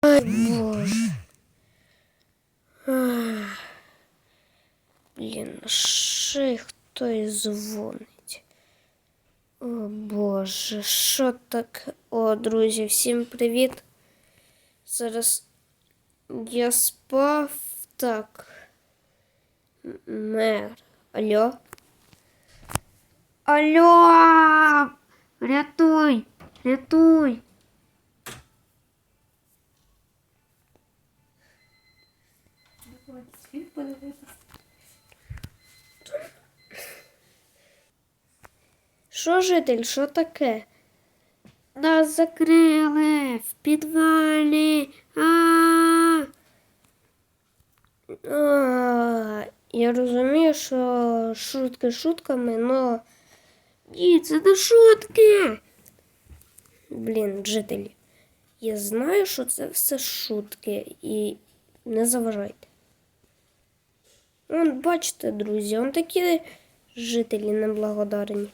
Ай, боже. Ах. Блін, ще й хтось дзвонить. О боже, що так? О, друзі, всім привіт. Зараз я спав так. М- Мер. Алло? Алло! Рятуй! Рятуй! Що, житель, що таке? Нас закрили в підвалі. А, а, я розумію, що шутки шутками, но ні, це не шутки. Блін, жителі. Я знаю, що це все шутки і не заважайте. Вон, бачите, друзі, он такі жителі неблагодарні.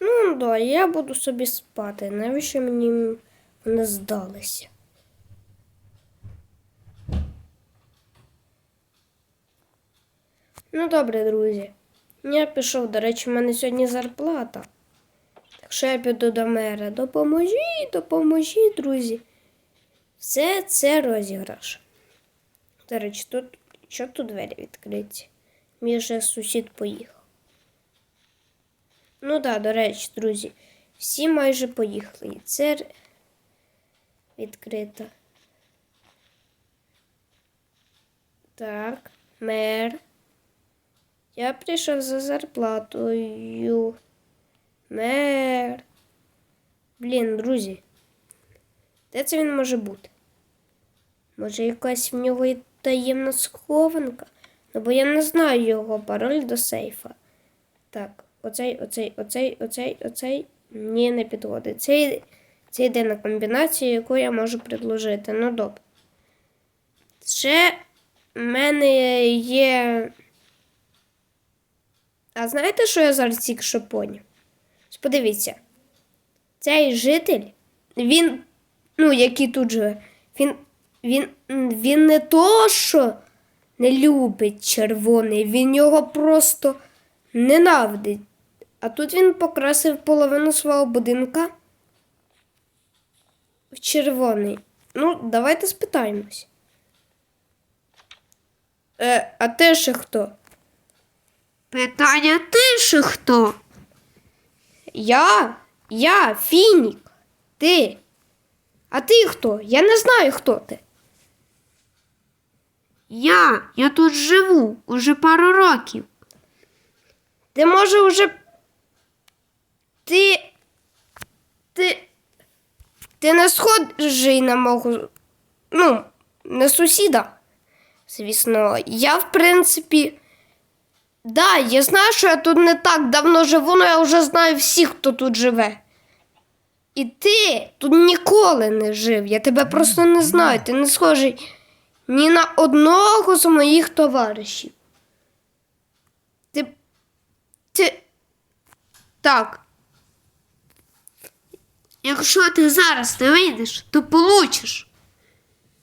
Ну, да, я буду собі спати. Навіщо мені вони здалися? Ну, добре, друзі. Я пішов, до речі, в мене сьогодні зарплата. Так що я піду до мера. Допоможіть, допоможіть, друзі. Все це розіграш. До речі, тут що тут двері відкриті? Мій же сусід поїхав. Ну так, да, до речі, друзі, всі майже поїхали. І це відкрито. Так, мер. Я прийшов за зарплатою. Мер. Блін, друзі. Де це він може бути? Може, якась в нього і таємна схованка? Ну, бо я не знаю його пароль до сейфа. Так, оцей, оцей, оцей, оцей, оцей. Ні, не підходить. Це, це єдина комбінація, яку я можу предложити. Ну, добре. Ще в мене є. А знаєте, що я зараз тільки що? Подивіться. Цей житель, він, ну, який тут живе, він, він, він не то, що не любить червоний, він його просто ненавидить. А тут він покрасив половину свого будинка в червоний. Ну, давайте спитаємось. Е, а ти ще хто? Питання ти ще хто? Я? Я, Фінік. Ти. А ти хто? Я не знаю, хто ти. Я, я тут живу уже пару років. Ти може вже. Ти. Ти. Ти не схожий на мого. Ну, на сусіда. Звісно, я, в принципі. Да, я знаю, що я тут не так давно живу, але я вже знаю всіх, хто тут живе. І ти тут ніколи не жив. Я тебе просто не знаю. Ти не схожий ні на одного з моїх товаришів. Ти. Ти. Так, Якщо ти зараз не вийдеш, то получиш.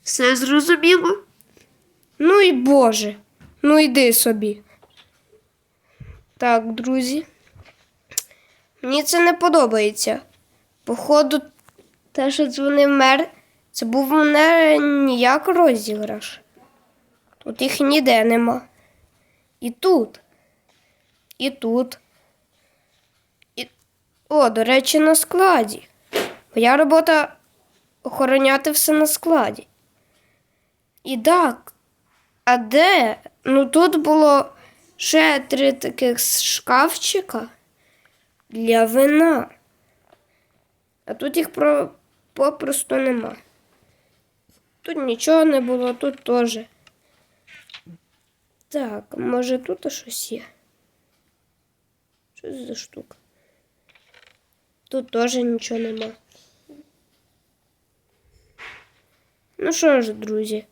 Все зрозуміло? Ну і Боже. Ну йди собі. Так, друзі. Мені це не подобається. Походу, те, що дзвонив мер, це був мене ніяк розіграш. Тут їх ніде нема. І тут. І тут. І... О, до речі, на складі. Моя робота охороняти все на складі. І так, а де? Ну тут було ще три таких шкафчика для вина. А тут їх про... попросту нема. Тут нічого не було, тут теж. Так, може тут щось є? Що це за штука? Тут теж нічого нема. Ну що ж, друзі.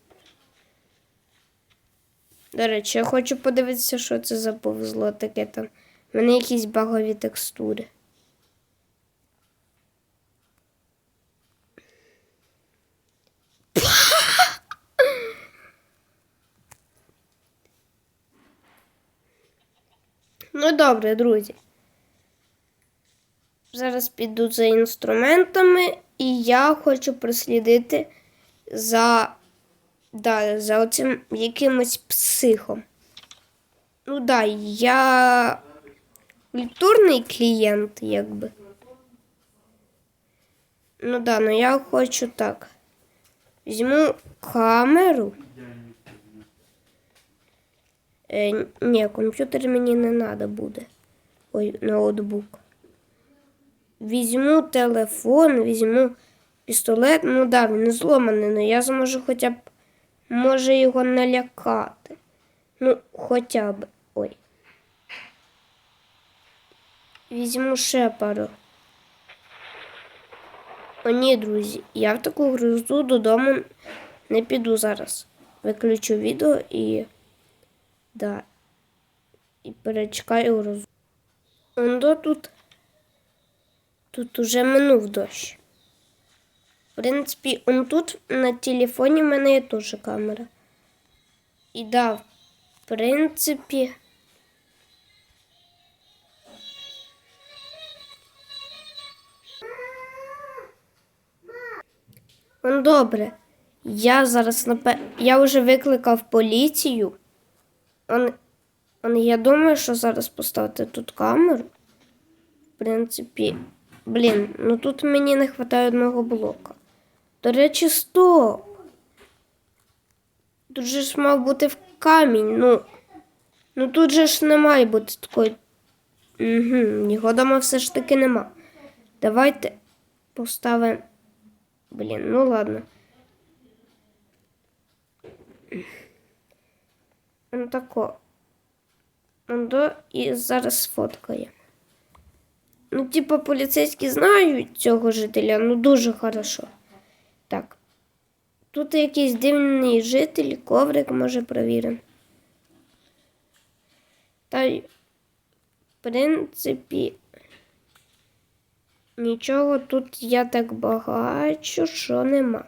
До речі, я хочу подивитися, що це за повзло таке там в мене якісь багові текстури. Ну, добре, друзі. Зараз піду за інструментами, і я хочу прослідити за, да, за оцим якимось психом. Ну да, я культурний клієнт, якби. Ну да, ну я хочу так. Візьму камеру. Е, ні, комп'ютер мені не треба буде. Ой, ноутбук. Візьму телефон, візьму пістолет. Ну да, він зломаний, але я зможу хоча б може його налякати. Ну, хоча б. Ой. Візьму ще пару. О, ні, друзі, я в таку грозу додому не піду зараз. Виключу відео і. Да. І перечекаю грозу. Ондо тут. Тут уже минув дощ. В принципі, он тут на телефоні в мене є теж камера. І да, в принципі. Ну, добре. Я зараз напе... Я вже викликав поліцію. Он... Он... Я думаю, що зараз поставити тут камеру. В принципі, блін, ну тут мені не вистачає одного блока. До речі, стоп. Тут же ж мав бути в камінь. Ну, ну тут же ж не має бути такої. Угу, його дома все ж таки нема. Давайте поставимо. Блін, ну ладно. Ну тако. Ну, до і зараз сфоткає. Ну, типа, поліцейські знають цього жителя, ну дуже хорошо. Так. Тут якийсь дивний житель, коврик може перевіримо. Та в принципі, нічого тут я так бачу, що нема.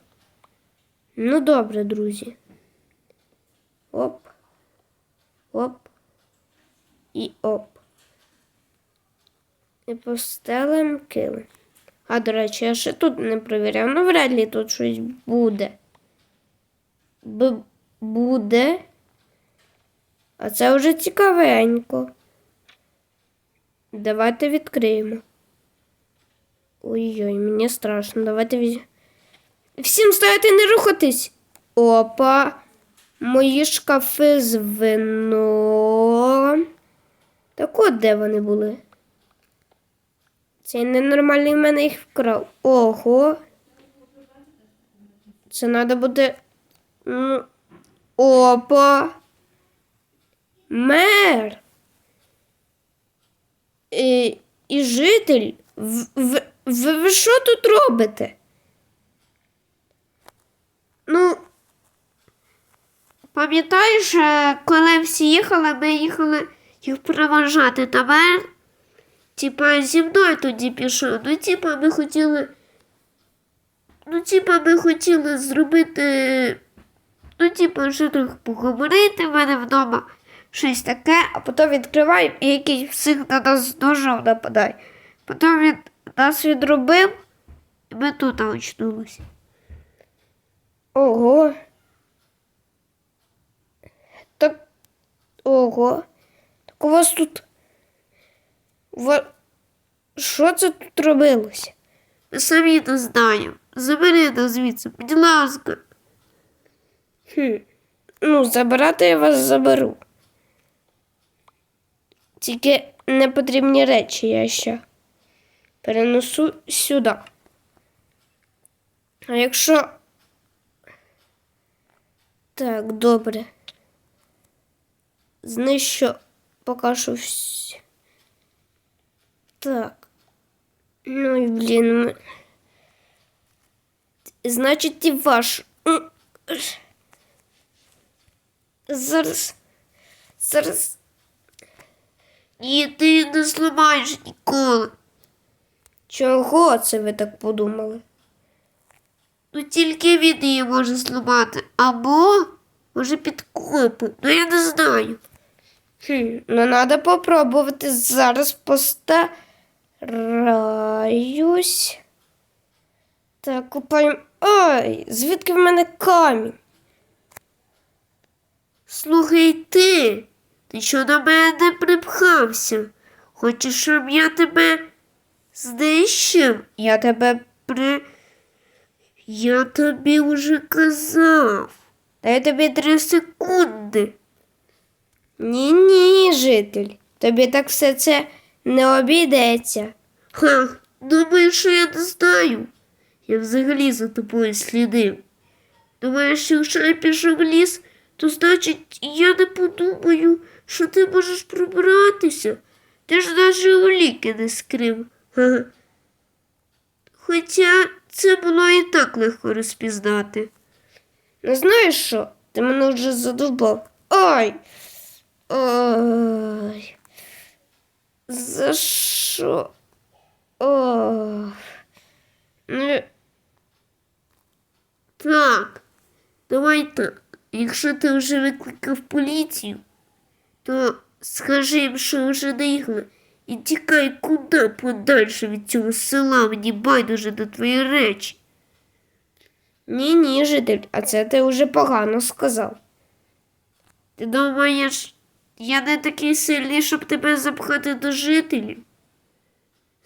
Ну, добре, друзі. Оп. Оп. І оп. І постелим килим. А, до речі, я ще тут не перевіряв. Ну, вряд ли тут щось буде. Б буде. А це вже цікавенько. Давайте відкриємо. Ой-ой, мені страшно. Давайте візьмемо. Всім стояти не рухатись. Опа. Мої шкафи з вином. Так от де вони були? Цей ненормальний в мене їх вкрав. Ого. Це треба буде. Ну, Опа. Мер. І, і житель. В, в, ви, ви що тут робите? Ну, пам'ятаєш, е, коли всі їхали, ми їхали їх проважати мер? Типа зі мною тоді пішов. Ну, типа, ми хотіли. Ну, типа, ми хотіли зробити. Ну, типа, що трохи поговорити в мене вдома. Щось таке, а потім відкриваємо і якийсь псих на нас з ножом нападає. Потім він нас відробив, і ми тут очнулися. Ого. Так. Ого. Так у вас тут. Що це тут робилося? Ми самі не знаємо. Забери нас звідси, будь ласка. Хм. Ну, забирати я вас заберу. Тільки непотрібні речі я ще перенесу сюди. А якщо. Так, добре. Знищу поки що всі. Так. Ну ми- Значить, і ваш. Зараз. Зараз. Ні, ти не зламаєш ніколи. Чого це ви так подумали? Ну тільки він її може зламати. Або може підкопу. Ну я не знаю. Хм, ну треба попробувати. Зараз постараюсь. Так, купаємо. Ой, звідки в мене камінь? Слухай ти, ти що до мене не припхався? Хочеш, щоб я тебе знищив? Я тебе. При... Я тобі вже казав. Дай тобі Три секунди. Ні, ні, житель. Тобі так все це не обійдеться. Ха, думаєш, що я не знаю? Я взагалі за тобою слідив. Думаєш, якщо я пішов в ліс, то значить я не подумаю, що ти можеш пробратися. Ти ж навіть у ліки не скрив. Ха. Хоча це було і так легко розпізнати. Ну знаєш що? Ти мене вже задовбав. Ой. Ой. За що? Ой. Ну, Так, давай так. Якщо ти вже викликав поліцію, то скажи їм, що вже наїхали, і тікай куди подальше від цього села, мені байдуже на твої речі. ні, ні, житель, а це ти вже погано сказав. Ти думаєш, я не такий сильний, щоб тебе запхати до жителів?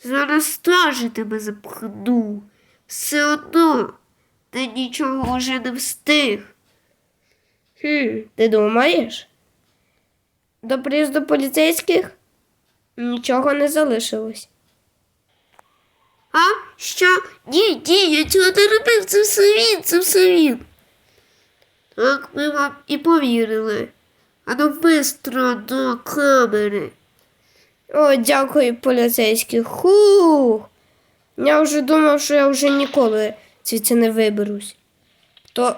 Зараз теж тебе запхну. Все одно ти нічого вже не встиг. Хм, ти думаєш? До приїзду поліцейських нічого не залишилось. А? Що? Ні, ні, я цього не робив, це все він, це все він. Так ми вам і повірили. А ну бистро до камери. О, дякую, поліцейський. Хух. Я вже думав, що я вже ніколи звідси не виберусь. То,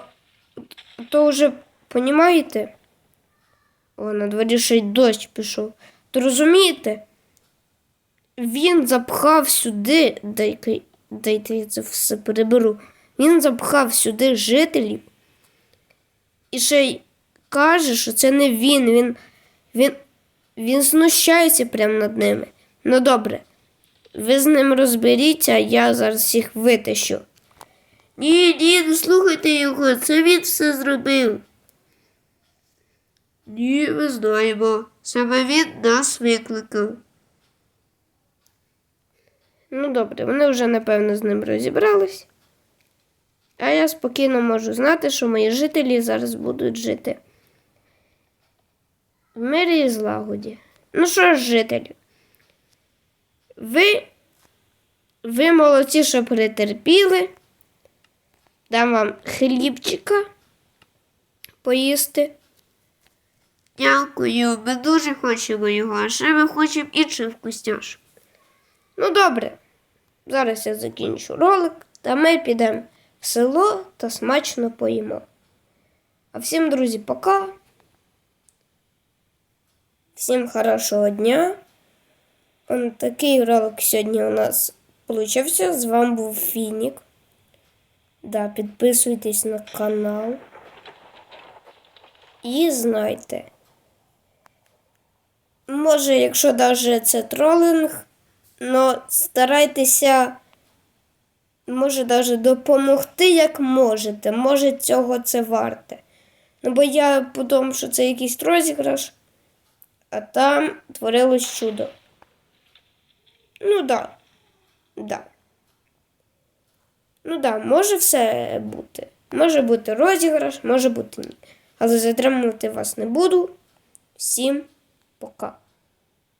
то вже, понімаєте? О, на дворі ще й дощ пішов. То розумієте? Він запхав сюди, дайте, дайте я це все переберу. Він запхав сюди жителів і ще й каже, що це не він. Він, він, він знущається прямо над ними. Ну добре, ви з ним розберіться, а я зараз їх витащу. Ні, ні, не слухайте його, це він все зробив. Ні, ми знаємо. Саме він нас викликав. Ну добре, вони вже напевно з ним розібрались. А я спокійно можу знати, що мої жителі зараз будуть жити. В мирі і злагоді. Ну що ж, жителі, ви, ви молодці, що перетерпіли. Дам вам хлібчика поїсти. Дякую, ми дуже хочемо його, а ще ми хочемо інших вкусняшок. Ну, добре. Зараз я закінчу ролик, та ми підемо в село та смачно поїмо. А всім, друзі, пока. Всім хорошого дня. Он такий ролик сьогодні у нас получився. З вами був Фінік. Да, підписуйтесь на канал. І знайте. Може, якщо навіть це тролинг, но старайтеся, може, навіть допомогти, як можете. Може, цього це варте. Ну, бо я подумав, що це якийсь розіграш, а там творилось чудо. Ну да. Да. Ну да, може все бути. Може бути розіграш, може бути ні. Але затримувати вас не буду. Всім пока.